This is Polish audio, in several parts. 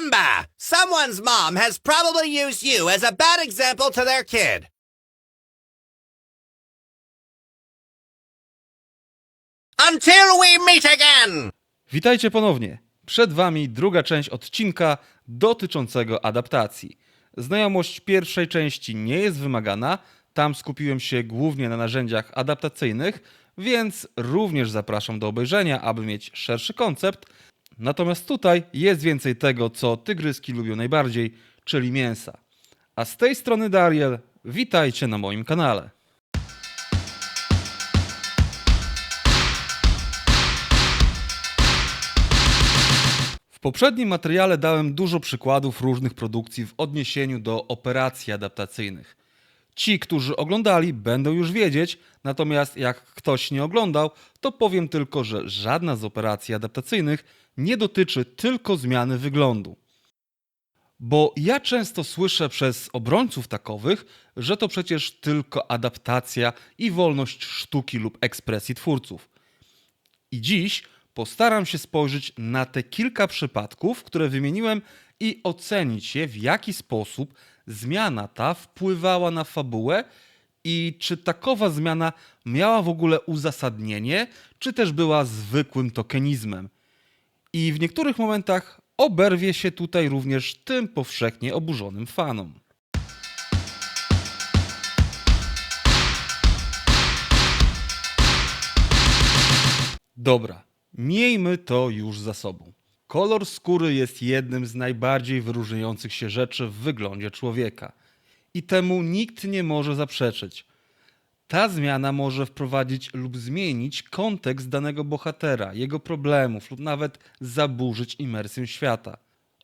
Remember, someone's mom has probably used you as a bad example to their kid. Until we meet again! Witajcie ponownie. Przed Wami druga część odcinka dotyczącego adaptacji. Znajomość pierwszej części nie jest wymagana, tam skupiłem się głównie na narzędziach adaptacyjnych, więc również zapraszam do obejrzenia, aby mieć szerszy koncept. Natomiast tutaj jest więcej tego, co tygryski lubią najbardziej, czyli mięsa. A z tej strony Dariel, witajcie na moim kanale. W poprzednim materiale dałem dużo przykładów różnych produkcji w odniesieniu do operacji adaptacyjnych. Ci, którzy oglądali, będą już wiedzieć, natomiast jak ktoś nie oglądał, to powiem tylko, że żadna z operacji adaptacyjnych nie dotyczy tylko zmiany wyglądu. Bo ja często słyszę przez obrońców takowych, że to przecież tylko adaptacja i wolność sztuki lub ekspresji twórców. I dziś postaram się spojrzeć na te kilka przypadków, które wymieniłem i ocenić je, w jaki sposób zmiana ta wpływała na fabułę i czy takowa zmiana miała w ogóle uzasadnienie, czy też była zwykłym tokenizmem. I w niektórych momentach oberwie się tutaj również tym powszechnie oburzonym fanom. Dobra, miejmy to już za sobą. Kolor skóry jest jednym z najbardziej wyróżniających się rzeczy w wyglądzie człowieka. I temu nikt nie może zaprzeczyć. Ta zmiana może wprowadzić lub zmienić kontekst danego bohatera, jego problemów lub nawet zaburzyć imersję świata.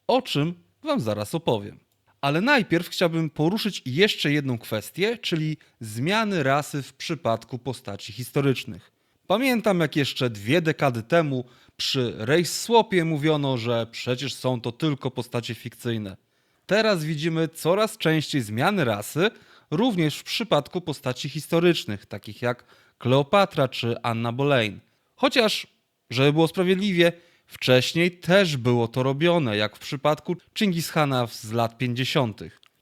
O czym Wam zaraz opowiem. Ale najpierw chciałbym poruszyć jeszcze jedną kwestię, czyli zmiany rasy w przypadku postaci historycznych. Pamiętam jak jeszcze dwie dekady temu przy Race Swapie mówiono, że przecież są to tylko postacie fikcyjne. Teraz widzimy coraz częściej zmiany rasy, również w przypadku postaci historycznych, takich jak Kleopatra czy Anna Boleyn. Chociaż, żeby było sprawiedliwie, wcześniej też było to robione, jak w przypadku Chingishana z lat 50.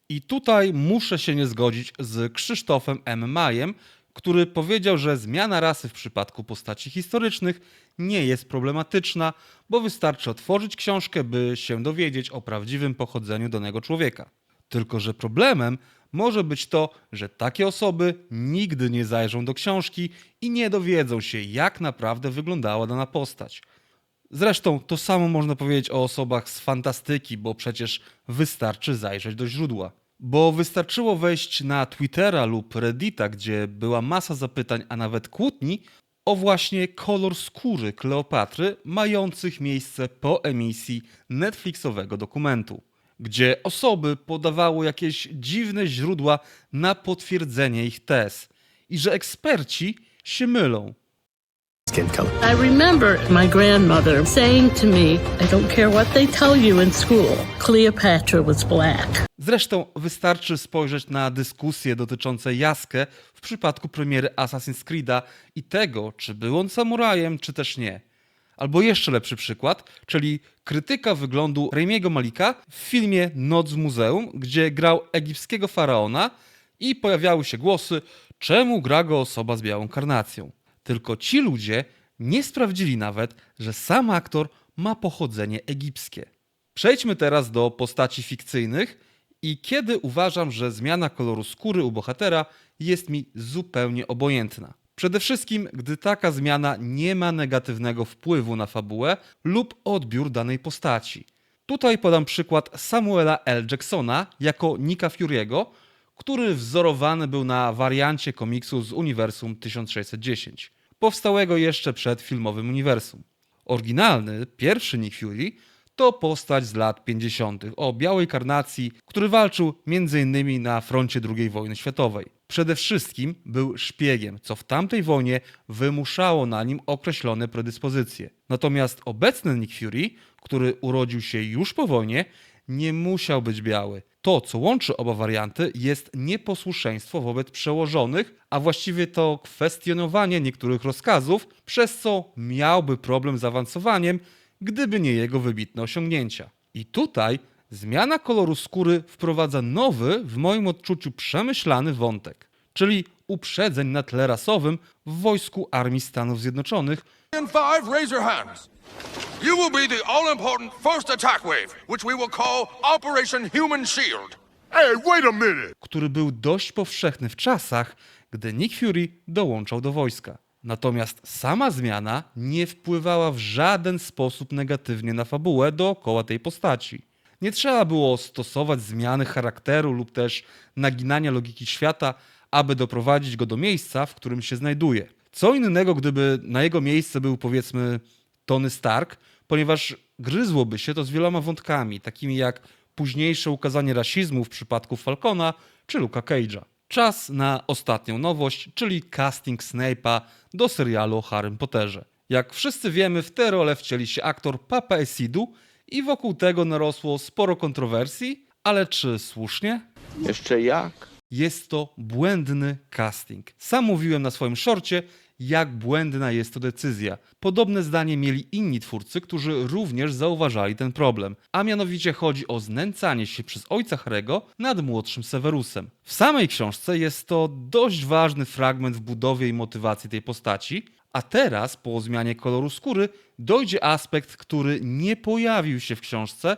I tutaj muszę się nie zgodzić z Krzysztofem M. Majem, który powiedział, że zmiana rasy w przypadku postaci historycznych nie jest problematyczna, bo wystarczy otworzyć książkę, by się dowiedzieć o prawdziwym pochodzeniu danego człowieka. Tylko, że problemem może być to, że takie osoby nigdy nie zajrzą do książki i nie dowiedzą się, jak naprawdę wyglądała dana postać. Zresztą to samo można powiedzieć o osobach z fantastyki, bo przecież wystarczy zajrzeć do źródła. Bo wystarczyło wejść na Twittera lub Reddita, gdzie była masa zapytań, a nawet kłótni, o właśnie kolor skóry Kleopatry, mających miejsce po emisji Netflixowego dokumentu, gdzie osoby podawały jakieś dziwne źródła na potwierdzenie ich tez i że eksperci się mylą. I remember my grandmother saying to me, I don't care what they tell you in school, Cleopatra was black. Zresztą wystarczy spojrzeć na dyskusje dotyczące Jaskę w przypadku premiery Assassin's Creed'a i tego, czy był on samurajem, czy też nie. Albo jeszcze lepszy przykład, czyli krytyka wyglądu Raimiego Malika w filmie Noc w Muzeum, gdzie grał egipskiego faraona i pojawiały się głosy, czemu gra go osoba z białą karnacją. Tylko ci ludzie nie sprawdzili nawet, że sam aktor ma pochodzenie egipskie. Przejdźmy teraz do postaci fikcyjnych i kiedy uważam, że zmiana koloru skóry u bohatera jest mi zupełnie obojętna. Przede wszystkim, gdy taka zmiana nie ma negatywnego wpływu na fabułę lub odbiór danej postaci. Tutaj podam przykład Samuela L. Jacksona jako Nika Fury'ego, który wzorowany był na wariancie komiksu z uniwersum 1610, powstałego jeszcze przed filmowym uniwersum. Oryginalny, pierwszy Nick Fury to postać z lat 50. o białej karnacji, który walczył m.in. na froncie II wojny światowej. Przede wszystkim był szpiegiem, co w tamtej wojnie wymuszało na nim określone predyspozycje. Natomiast obecny Nick Fury, który urodził się już po wojnie, nie musiał być biały. To, co łączy oba warianty, jest nieposłuszeństwo wobec przełożonych, a właściwie to kwestionowanie niektórych rozkazów, przez co miałby problem z awansowaniem, gdyby nie jego wybitne osiągnięcia. I tutaj zmiana koloru skóry wprowadza nowy, w moim odczuciu przemyślany wątek, czyli uprzedzeń na tle rasowym w wojsku Armii Stanów Zjednoczonych, and five, raise your hands. You will be the all-important first attack wave, which we will call Operation Human Shield. Hey, wait a minute. który był dość powszechny w czasach, gdy Nick Fury dołączał do wojska. Natomiast sama zmiana nie wpływała w żaden sposób negatywnie na fabułę dookoła tej postaci. Nie trzeba było stosować zmiany charakteru lub też naginania logiki świata, aby doprowadzić go do miejsca, w którym się znajduje. Co innego, gdyby na jego miejsce był powiedzmy Tony Stark, ponieważ gryzłoby się to z wieloma wątkami, takimi jak późniejsze ukazanie rasizmu w przypadku Falcona czy Luka Cage'a. Czas na ostatnią nowość, czyli casting Snape'a do serialu o Harrym Potterze. Jak wszyscy wiemy, w tę rolę wcieli się aktor Papa Esidu i wokół tego narosło sporo kontrowersji, ale czy słusznie? Jeszcze jak? Jest to błędny casting. Sam mówiłem na swoim szorcie, jak błędna jest to decyzja. Podobne zdanie mieli inni twórcy, którzy również zauważali ten problem. A mianowicie chodzi o znęcanie się przez ojca Harego nad młodszym Severusem. W samej książce jest to dość ważny fragment w budowie i motywacji tej postaci, a teraz, po zmianie koloru skóry, dojdzie aspekt, który nie pojawił się w książce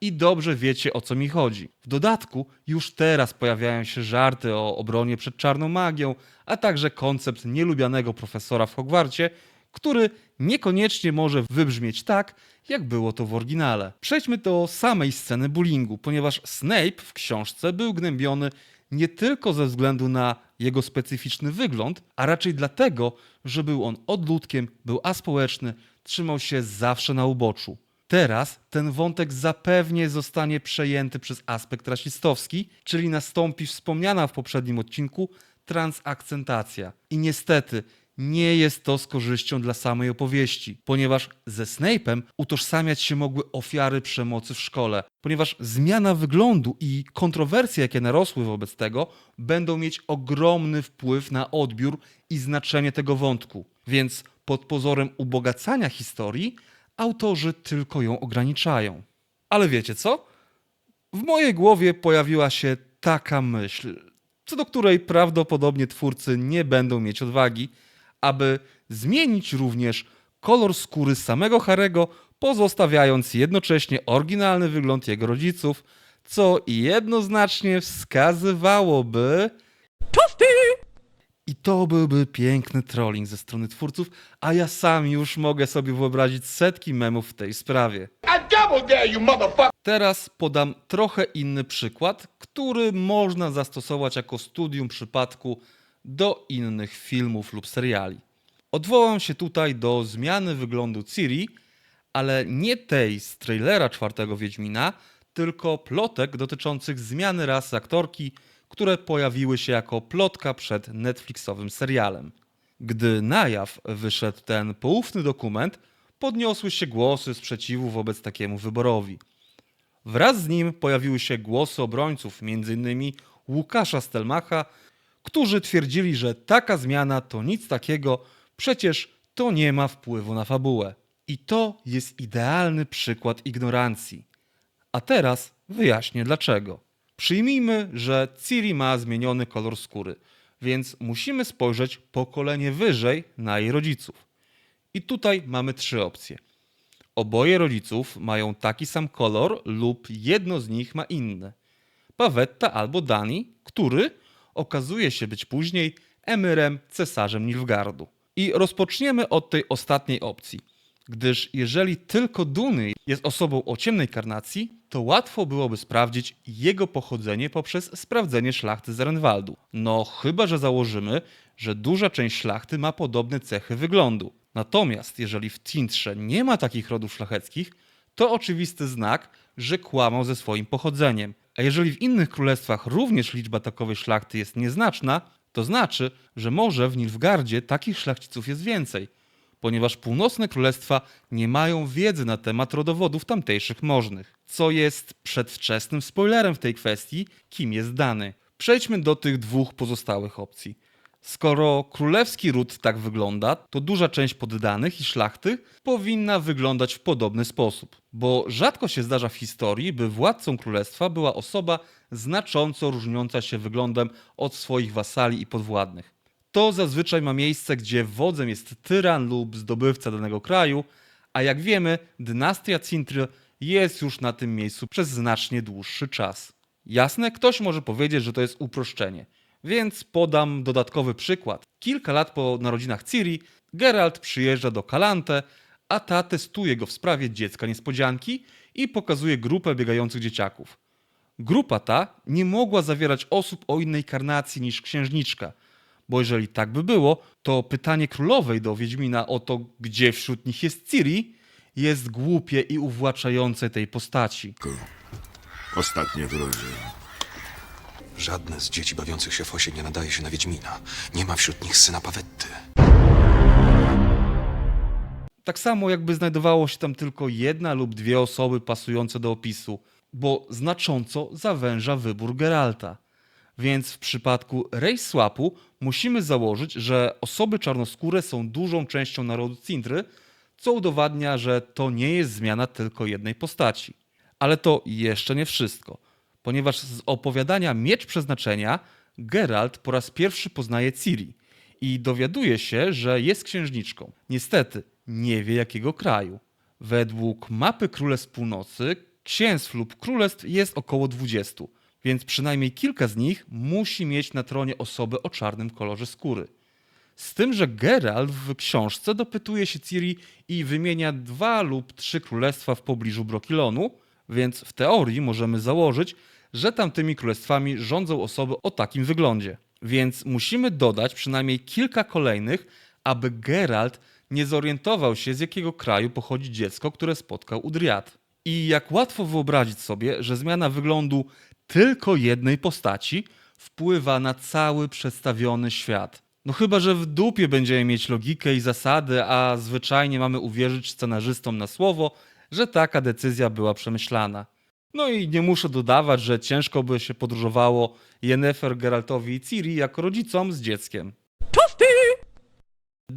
i dobrze wiecie o co mi chodzi. W dodatku już teraz pojawiają się żarty o obronie przed czarną magią, a także koncept nielubianego profesora w Hogwarcie, który niekoniecznie może wybrzmieć tak, jak było to w oryginale. Przejdźmy do samej sceny bullyingu, ponieważ Snape w książce był gnębiony nie tylko ze względu na jego specyficzny wygląd, a raczej dlatego, że był on odludkiem, był aspołeczny, trzymał się zawsze na uboczu. Teraz ten wątek zapewnie zostanie przejęty przez aspekt rasistowski, czyli nastąpi wspomniana w poprzednim odcinku transakcentacja. I niestety nie jest to z korzyścią dla samej opowieści, ponieważ ze Snape'em utożsamiać się mogły ofiary przemocy w szkole, ponieważ zmiana wyglądu i kontrowersje, jakie narosły wobec tego, będą mieć ogromny wpływ na odbiór i znaczenie tego wątku. Więc pod pozorem ubogacania historii, autorzy tylko ją ograniczają. Ale wiecie co? W mojej głowie pojawiła się taka myśl, co do której prawdopodobnie twórcy nie będą mieć odwagi, aby zmienić również kolor skóry samego Harego, pozostawiając jednocześnie oryginalny wygląd jego rodziców, co jednoznacznie wskazywałoby. I to byłby piękny trolling ze strony twórców, a ja sam już mogę sobie wyobrazić setki memów w tej sprawie. Teraz podam trochę inny przykład, który można zastosować jako studium przypadku do innych filmów lub seriali. Odwołam się tutaj do zmiany wyglądu Ciri, ale nie tej z trailera czwartego Wiedźmina, tylko plotek dotyczących zmiany rasy aktorki, które pojawiły się jako plotka przed Netflixowym serialem. Gdy na jaw wyszedł ten poufny dokument, podniosły się głosy sprzeciwu wobec takiemu wyborowi. Wraz z nim pojawiły się głosy obrońców, m.in. Łukasza Stelmacha, którzy twierdzili, że taka zmiana to nic takiego, przecież to nie ma wpływu na fabułę. I to jest idealny przykład ignorancji. A teraz wyjaśnię dlaczego. Przyjmijmy, że Ciri ma zmieniony kolor skóry, więc musimy spojrzeć pokolenie wyżej na jej rodziców. I tutaj mamy trzy opcje. Oboje rodziców mają taki sam kolor lub jedno z nich ma inny. Pawetta albo Dani, który okazuje się być później emyrem cesarzem Nilfgardu. I rozpoczniemy od tej ostatniej opcji, gdyż jeżeli tylko Duny jest osobą o ciemnej karnacji, to łatwo byłoby sprawdzić jego pochodzenie poprzez sprawdzenie szlachty z Renwaldu. No chyba, że założymy, że duża część szlachty ma podobne cechy wyglądu. Natomiast jeżeli w Tintrze nie ma takich rodów szlacheckich, to oczywisty znak, że kłamał ze swoim pochodzeniem. A jeżeli w innych królestwach również liczba takowej szlachty jest nieznaczna, to znaczy, że może w Nilfgardzie takich szlachciców jest więcej, ponieważ północne królestwa nie mają wiedzy na temat rodowodów tamtejszych możnych, co jest przedwczesnym spoilerem w tej kwestii, kim jest dany. Przejdźmy do tych dwóch pozostałych opcji. Skoro królewski ród tak wygląda, to duża część poddanych i szlachty powinna wyglądać w podobny sposób, bo rzadko się zdarza w historii, by władcą królestwa była osoba znacząco różniąca się wyglądem od swoich wasali i podwładnych. To zazwyczaj ma miejsce, gdzie wodzem jest tyran lub zdobywca danego kraju, a jak wiemy, dynastia Cintry jest już na tym miejscu przez znacznie dłuższy czas. Jasne, ktoś może powiedzieć, że to jest uproszczenie, więc podam dodatkowy przykład. Kilka lat po narodzinach Ciri, Geralt przyjeżdża do Kalante, a ta testuje go w sprawie dziecka niespodzianki i pokazuje grupę biegających dzieciaków. Grupa ta nie mogła zawierać osób o innej karnacji niż księżniczka, bo jeżeli tak by było, to pytanie królowej do Wiedźmina o to, gdzie wśród nich jest Ciri, jest głupie i uwłaczające tej postaci. Ostatnie wrodzie. Żadne z dzieci bawiących się w osie nie nadaje się na Wiedźmina. Nie ma wśród nich syna Pawetty. Tak samo jakby znajdowało się tam tylko jedna lub dwie osoby pasujące do opisu, bo znacząco zawęża wybór Geralta. Więc w przypadku race swapu musimy założyć, że osoby czarnoskóre są dużą częścią narodu Cintry, co udowadnia, że to nie jest zmiana tylko jednej postaci. Ale to jeszcze nie wszystko, ponieważ z opowiadania Miecz Przeznaczenia Geralt po raz pierwszy poznaje Ciri i dowiaduje się, że jest księżniczką. Niestety nie wie jakiego kraju. Według mapy Królestw Północy księstw lub królestw jest około 20, więc przynajmniej kilka z nich musi mieć na tronie osoby o czarnym kolorze skóry. Z tym, że Geralt w książce dopytuje się Ciri i wymienia dwa lub trzy królestwa w pobliżu Brokilonu, więc w teorii możemy założyć, że tamtymi królestwami rządzą osoby o takim wyglądzie. Więc musimy dodać przynajmniej kilka kolejnych, aby Geralt nie zorientował się, z jakiego kraju pochodzi dziecko, które spotkał u Driad. I jak łatwo wyobrazić sobie, że zmiana wyglądu tylko jednej postaci wpływa na cały przedstawiony świat. No chyba, że w dupie będziemy mieć logikę i zasady, a zwyczajnie mamy uwierzyć scenarzystom na słowo, że taka decyzja była przemyślana. No i nie muszę dodawać, że ciężko by się podróżowało Yennefer, Geraltowi i Ciri jako rodzicom z dzieckiem.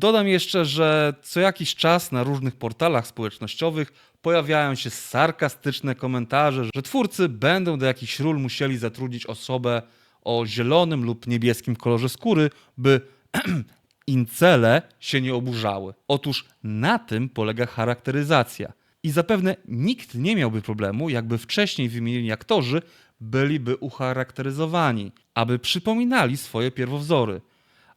Dodam jeszcze, że co jakiś czas na różnych portalach społecznościowych pojawiają się sarkastyczne komentarze, że twórcy będą do jakichś ról musieli zatrudnić osobę o zielonym lub niebieskim kolorze skóry, by incele się nie oburzały. Otóż na tym polega charakteryzacja. I zapewne nikt nie miałby problemu, jakby wcześniej wymienieni aktorzy byliby ucharakteryzowani, aby przypominali swoje pierwowzory.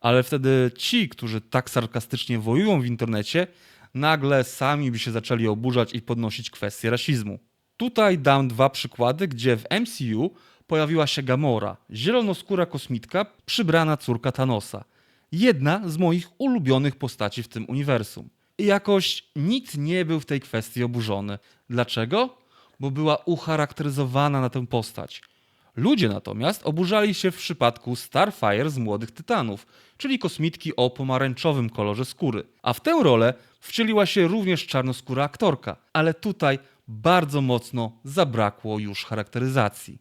Ale wtedy ci, którzy tak sarkastycznie wojują w internecie, nagle sami by się zaczęli oburzać i podnosić kwestię rasizmu. Tutaj dam dwa przykłady, gdzie w MCU pojawiła się Gamora, zielonoskóra kosmitka, przybrana córka Thanosa. Jedna z moich ulubionych postaci w tym uniwersum. I jakoś nikt nie był w tej kwestii oburzony. Dlaczego? Bo była ucharakteryzowana na tę postać. Ludzie natomiast oburzali się w przypadku Starfire z Młodych Tytanów, czyli kosmitki o pomarańczowym kolorze skóry. A w tę rolę wcieliła się również czarnoskóra aktorka, ale tutaj bardzo mocno zabrakło już charakteryzacji.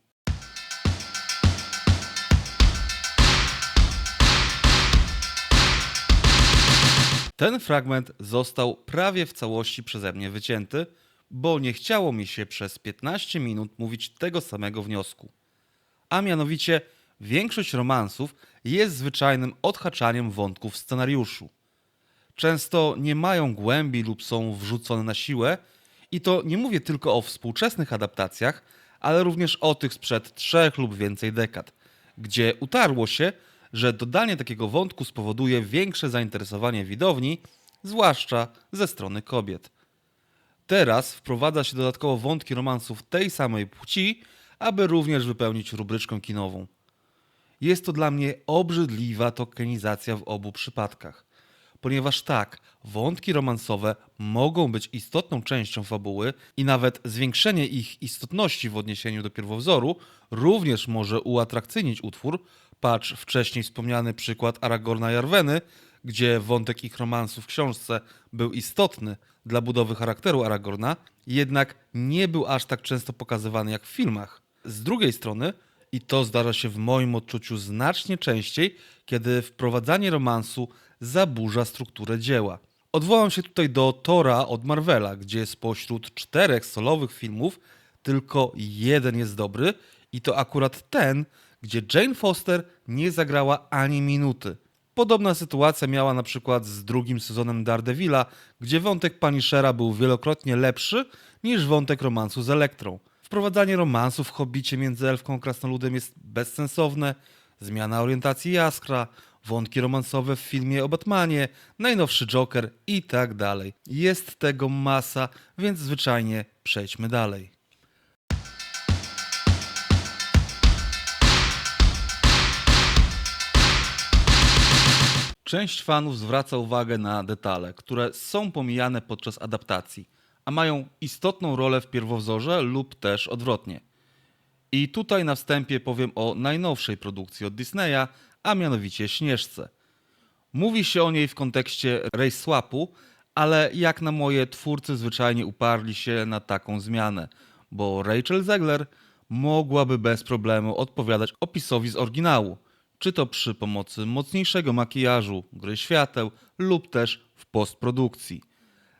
Ten fragment został prawie w całości przeze mnie wycięty, bo nie chciało mi się przez 15 minut mówić tego samego wniosku. A mianowicie większość romansów jest zwyczajnym odhaczaniem wątków w scenariuszu. Często nie mają głębi lub są wrzucone na siłę, i to nie mówię tylko o współczesnych adaptacjach, ale również o tych sprzed trzech lub więcej dekad, gdzie utarło się, że dodanie takiego wątku spowoduje większe zainteresowanie widowni, zwłaszcza ze strony kobiet. Teraz wprowadza się dodatkowo wątki romansów tej samej płci, aby również wypełnić rubryczkę kinową. Jest to dla mnie obrzydliwa tokenizacja w obu przypadkach. Ponieważ tak, wątki romansowe mogą być istotną częścią fabuły i nawet zwiększenie ich istotności w odniesieniu do pierwowzoru również może uatrakcyjnić utwór. Patrz wcześniej wspomniany przykład Aragorna i Arweny, gdzie wątek ich romansu w książce był istotny dla budowy charakteru Aragorna, jednak nie był aż tak często pokazywany jak w filmach. Z drugiej strony, I to zdarza się w moim odczuciu znacznie częściej, kiedy wprowadzanie romansu zaburza strukturę dzieła. Odwołam się tutaj do Tora od Marvela, gdzie spośród czterech solowych filmów tylko jeden jest dobry i to akurat ten, gdzie Jane Foster nie zagrała ani minuty. Podobna sytuacja miała na przykład z drugim sezonem Daredevila, gdzie wątek Punishera był wielokrotnie lepszy niż wątek romansu z Elektrą. Wprowadzanie romansu w Hobbicie między elfką a krasnoludem jest bezsensowne, zmiana orientacji Jaskra, wątki romansowe w filmie o Batmanie, najnowszy Joker i tak dalej. Jest tego masa, więc zwyczajnie przejdźmy dalej. Część fanów zwraca uwagę na detale, które są pomijane podczas adaptacji, a mają istotną rolę w pierwowzorze lub też odwrotnie. I tutaj na wstępie powiem o najnowszej produkcji od Disneya, a mianowicie Śnieżce. Mówi się o niej w kontekście race swapu, ale jak na moje twórcy zwyczajnie uparli się na taką zmianę, bo Rachel Zegler mogłaby bez problemu odpowiadać opisowi z oryginału, czy to przy pomocy mocniejszego makijażu, gry świateł lub też w postprodukcji.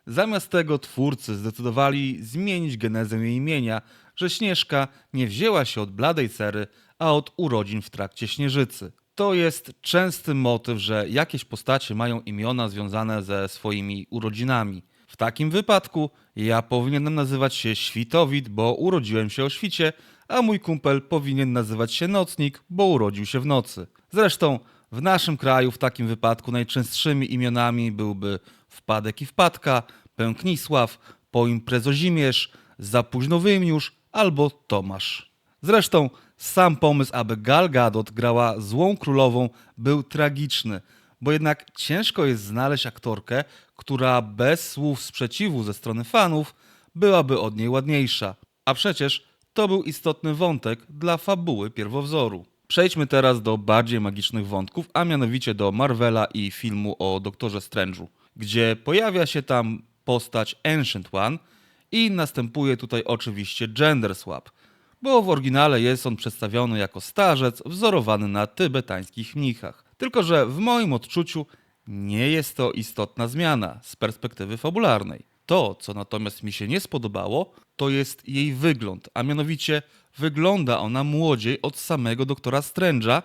Zamiast tego twórcy zdecydowali zmienić genezę jej imienia, że Śnieżka nie wzięła się od bladej cery, a od urodzin w trakcie Śnieżycy. To jest częsty motyw, że jakieś postacie mają imiona związane ze swoimi urodzinami. W takim wypadku ja powinienem nazywać się Świtowit, bo urodziłem się o świcie, a mój kumpel powinien nazywać się Nocnik, bo urodził się w nocy. Zresztą w naszym kraju w takim wypadku najczęstszymi imionami byłby Wpadek i Wpadka, Pęknisław, Poimprezozimierz, Za późno Wymiusz albo Tomasz. Zresztą sam pomysł, aby Gal Gadot grała złą królową był tragiczny, bo jednak ciężko jest znaleźć aktorkę, która bez słów sprzeciwu ze strony fanów byłaby od niej ładniejsza. A przecież to był istotny wątek dla fabuły pierwowzoru. Przejdźmy teraz do bardziej magicznych wątków, a mianowicie do Marvela i filmu o Doktorze Strange'u, gdzie pojawia się tam postać Ancient One i następuje tutaj oczywiście gender swap, bo w oryginale jest on przedstawiony jako starzec wzorowany na tybetańskich mnichach. Tylko, że w moim odczuciu nie jest to istotna zmiana z perspektywy fabularnej. To, co natomiast mi się nie spodobało, to jest jej wygląd, a mianowicie wygląda ona młodziej od samego doktora Strange'a,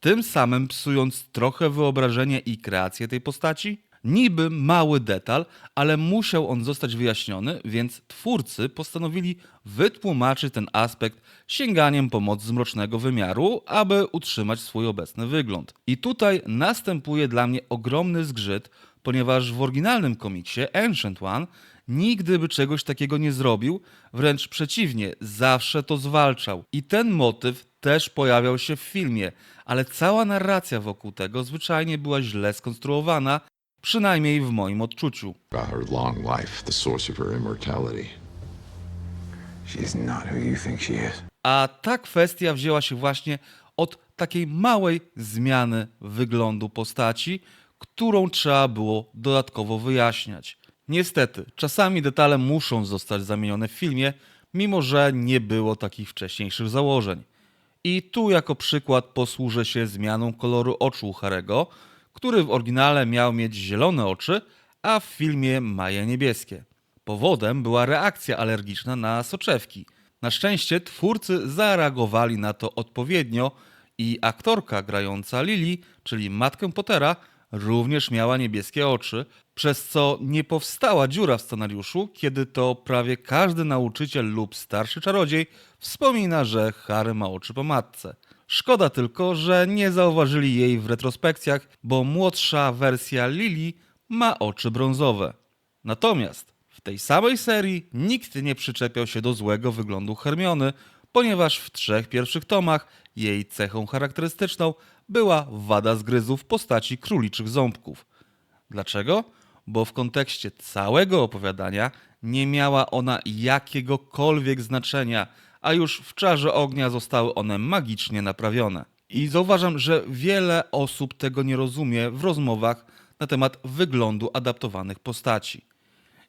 tym samym psując trochę wyobrażenie i kreację tej postaci. Niby mały detal, ale musiał on zostać wyjaśniony, więc twórcy postanowili wytłumaczyć ten aspekt sięganiem po moc z mrocznego wymiaru, aby utrzymać swój obecny wygląd. I tutaj następuje dla mnie ogromny zgrzyt, ponieważ w oryginalnym komiksie Ancient One nigdy by czegoś takiego nie zrobił, wręcz przeciwnie, zawsze to zwalczał. I ten motyw też pojawiał się w filmie, ale cała narracja wokół tego zwyczajnie była źle skonstruowana, przynajmniej w moim odczuciu. A ta kwestia wzięła się właśnie od takiej małej zmiany wyglądu postaci, którą trzeba było dodatkowo wyjaśniać. Niestety, czasami detale muszą zostać zamienione w filmie, mimo że nie było takich wcześniejszych założeń. I tu jako przykład posłużę się zmianą koloru oczu Harego, który w oryginale miał mieć zielone oczy, a w filmie ma je niebieskie. Powodem była reakcja alergiczna na soczewki. Na szczęście twórcy zareagowali na to odpowiednio i aktorka grająca Lily, czyli matkę Pottera, również miała niebieskie oczy, przez co nie powstała dziura w scenariuszu, kiedy to prawie każdy nauczyciel lub starszy czarodziej wspomina, że Harry ma oczy po matce. Szkoda tylko, że nie zauważyli jej w retrospekcjach, bo młodsza wersja Lily ma oczy brązowe. Natomiast w tej samej serii nikt nie przyczepiał się do złego wyglądu Hermiony, ponieważ w trzech pierwszych tomach jej cechą charakterystyczną była wada zgryzu w postaci króliczych ząbków. Dlaczego? Bo w kontekście całego opowiadania nie miała ona jakiegokolwiek znaczenia, a już w czarze ognia zostały one magicznie naprawione. I zauważam, że wiele osób tego nie rozumie w rozmowach na temat wyglądu adaptowanych postaci.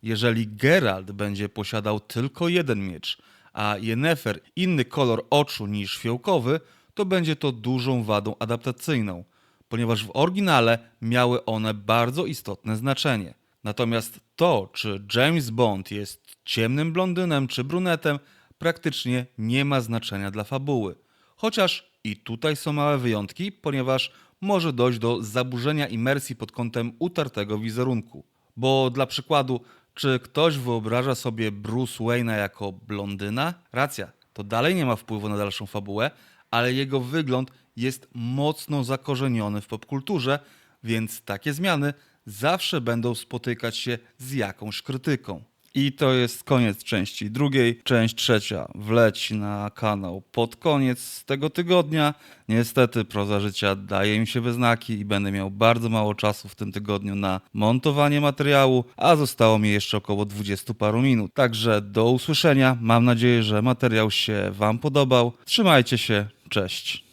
Jeżeli Geralt będzie posiadał tylko jeden miecz, a Yennefer inny kolor oczu niż fiołkowy, to będzie to dużą wadą adaptacyjną, ponieważ w oryginale miały one bardzo istotne znaczenie. Natomiast to, czy James Bond jest ciemnym blondynem czy brunetem, praktycznie nie ma znaczenia dla fabuły. Chociaż i tutaj są małe wyjątki, ponieważ może dojść do zaburzenia imersji pod kątem utartego wizerunku. Bo dla przykładu, czy ktoś wyobraża sobie Bruce Wayne'a jako blondyna? Racja, to dalej nie ma wpływu na dalszą fabułę, ale jego wygląd jest mocno zakorzeniony w popkulturze, więc takie zmiany zawsze będą spotykać się z jakąś krytyką. I to jest koniec części drugiej. Część trzecia wleci na kanał pod koniec tego tygodnia. Niestety proza życia daje im się we znaki i będę miał bardzo mało czasu w tym tygodniu na montowanie materiału, a zostało mi jeszcze około 20 paru minut. Także do usłyszenia. Mam nadzieję, że materiał się Wam podobał. Trzymajcie się. Cześć.